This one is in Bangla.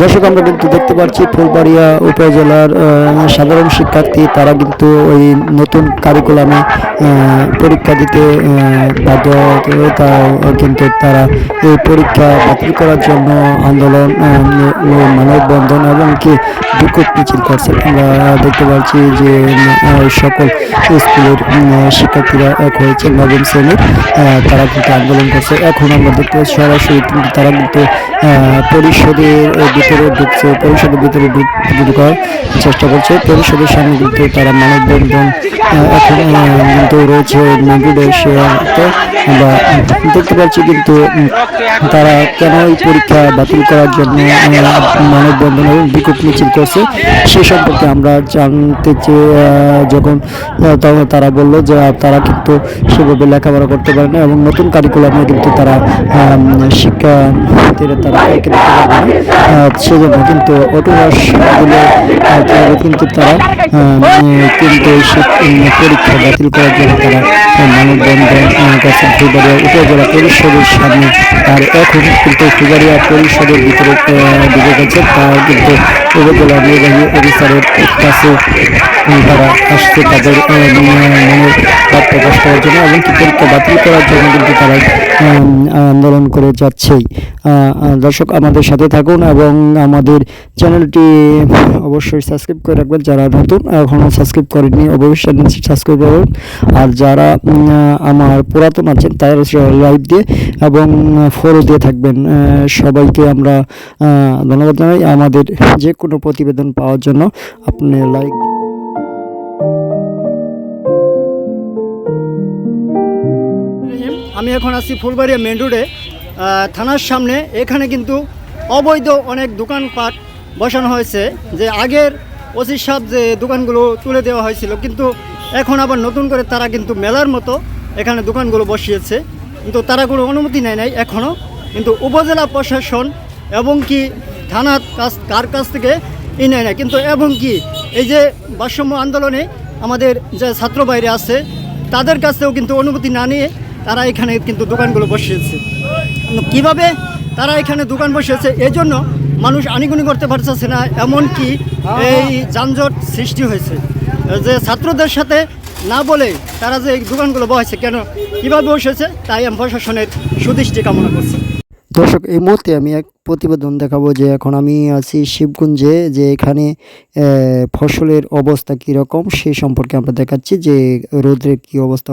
দর্শক, আমরা কিন্তু দেখতে পাচ্ছি ফুলবাড়িয়া উপজেলার সাধারণ শিক্ষার্থী, তারা কিন্তু ওই নতুন কারিকুলামে পরীক্ষা দিতে বাধ্য কিন্তু তারা এই পরীক্ষা বাতিল করার জন্য আন্দোলন মানববন্ধন এবং কি বিক্ষোভ মিছিল করছে। আমরা দেখতে পাচ্ছি যে সকল স্কুলের শিক্ষার্থীরা এক হয়েছে, নবম শ্রেণির তারা কিন্তু আন্দোলন করছে। এখন আমরা দেখতে সরাসরি তারা কিন্তু পরিষদের ভিতরে ঢুকছে, পরিষদের ভিতরে ঢুক- ঢুকার চেষ্টা করছে। পরিষদের সামনে কিন্তু তারা মানববন্ধন এখন কিন্তু রয়েছে মেগুডে সে আমরা দেখতে পাচ্ছি কিন্তু তারা কেন এই পরীক্ষা বাতিল করার জন্য মানববন্ধন এবং বিক্ষোভ মিছিল করছে, সে সম্পর্কে আমরা জানতে চেয়ে যখন তখন তারা বলল যে তারা কিন্তু সেভাবে লেখাপড়া করতে পারে না এবং নতুন কারিকুলামে কিন্তু তারা শিক্ষার্থীরা তারা পারবে না সেজন্য কিন্তু অটোহাসগুলো কিন্তু তারা কিন্তু পরীক্ষা বাতিল করার জন্য তারা মানববন্ধন ফুলবাড়িয়া উপজেলা পরিষদের সামনে আর এখন কিন্তু ফুলবাড়িয়া পরিষদের ভিতরে ঢুকে গেছে। তা কিন্তু উপজেলা নির্বাহী অফিসারের কাছে তারা আসছে তাদের মনের ভাব প্রকাশ করার জন্য এবং পরীক্ষা বাতিল করার জন্য কিন্তু তারা আন্দোলন করে যাচ্ছেই। দর্শক আমাদের সাথে থাকুন এবং আমাদের চ্যানেলটি অবশ্যই সাবস্ক্রাইব করে রাখবেন। যারা নতুন এখনও সাবস্ক্রাইব করেনি অবশ্যই সাবস্ক্রাইব করুন। আর যারা আমার পুরাতন আছেন, তারা লাইভ দিয়ে এবং ফলো দিয়ে থাকবেন। সবাইকে আমরা ধন্যবাদ জানাই। আমাদের যে কোনো প্রতিবেদন পাওয়ার জন্য আপনি লাইক আমি এখন আছি ফুলবাড়িয়া মেন রোডে। থানার সামনে এখানে কিন্তু অবৈধ অনেক দোকানপাট বসানো হয়েছে। যে আগের ওসি সাহেব যে দোকানগুলো তুলে দেওয়া হয়েছিল, কিন্তু এখন আবার নতুন করে তারা কিন্তু মেলার মতো এখানে দোকানগুলো বসিয়েছে। কিন্তু তারা কোনো অনুমতি নেয় নাই এখনও কিন্তু উপজেলা প্রশাসন এবং কি থানার কাছ কার কাছ থেকে ই নেয় না কিন্তু এবং কি এই যে ভারসাম্য আন্দোলনে আমাদের যে ছাত্র বাইরে আছে, তাদের কাছেও কিন্তু অনুমতি না নিয়ে তারা এখানে কিন্তু দোকানগুলো বসিয়েছে। কীভাবে তারা এখানে দোকান বসিয়েছে, এজন্য মানুষ আনিগুনি করতে পারতেছে না, এমনকি এই যানজট সৃষ্টি হয়েছে। যে ছাত্রদের সাথে না বলে তারা যে দোকানগুলো বসেছে, কেন কীভাবে বসেছে, তাই আমি প্রশাসনের সুদৃষ্টি কামনা করছি। দর্শক, এই মুহূর্তে আমি এক প্রতিবেদন দেখাবো যে এখন আমি আছি শিবগঞ্জে, যে এখানে ফসলের অবস্থা কীরকম সে সম্পর্কে আমরা দেখাচ্ছি যে রোদ্রের কী অবস্থা